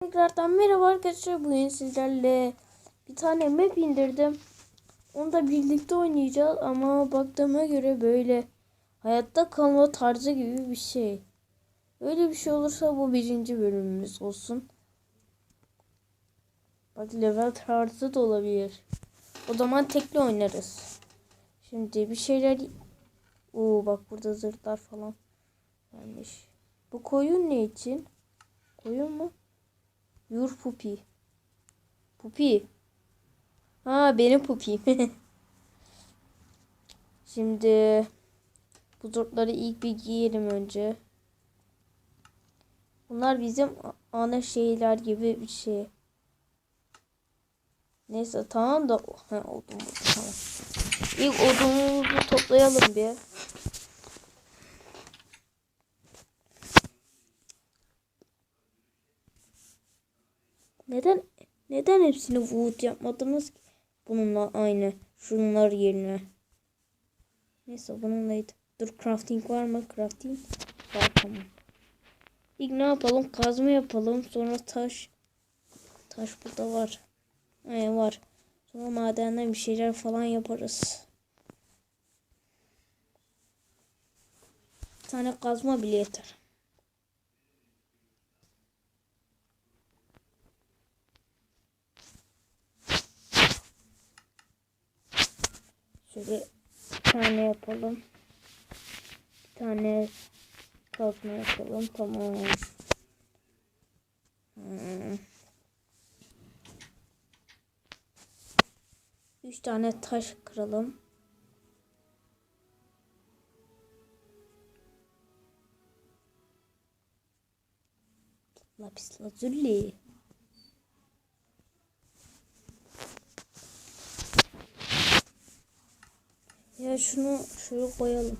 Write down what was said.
Tekrardan merhaba arkadaşlar. Bugün sizlerle bir tane map indirdim. Onu da birlikte oynayacağız ama baktığıma göre böyle hayatta kalma tarzı gibi bir şey. Öyle bir şey olursa bu birinci bölümümüz olsun. Bak level tarzı da olabilir. O zaman tekli oynarız. Şimdi bir şeyler... Oo bak burada zırhlar falan gelmiş. Bu koyun ne için? Koyun mu? Your pupi. Pupi. Ha benim pupim. Şimdi bu zortları ilk bir giyelim önce. Bunlar bizim ana şeyler gibi bir şey. Neyse tamam da odun bu tamam. İlk odunumuzu toplayalım bir. Neden neden hepsini wood yapmadınız ki? Bununla aynı. Şunlar yerine. Neyse bununlaydı. Dur crafting var mı? Crafting var tamam. İlk ne yapalım? Kazma yapalım. Sonra taş. Taş burada var. Aynen var. Sonra madenden bir şeyler falan yaparız. Bir tane kazma bile yeter. Şöyle bir tane yapalım. Bir tane kazma yapalım. Tamam. Hmm. Üç tane taş kıralım. Lapis lazuli. Şunu şöyle koyalım.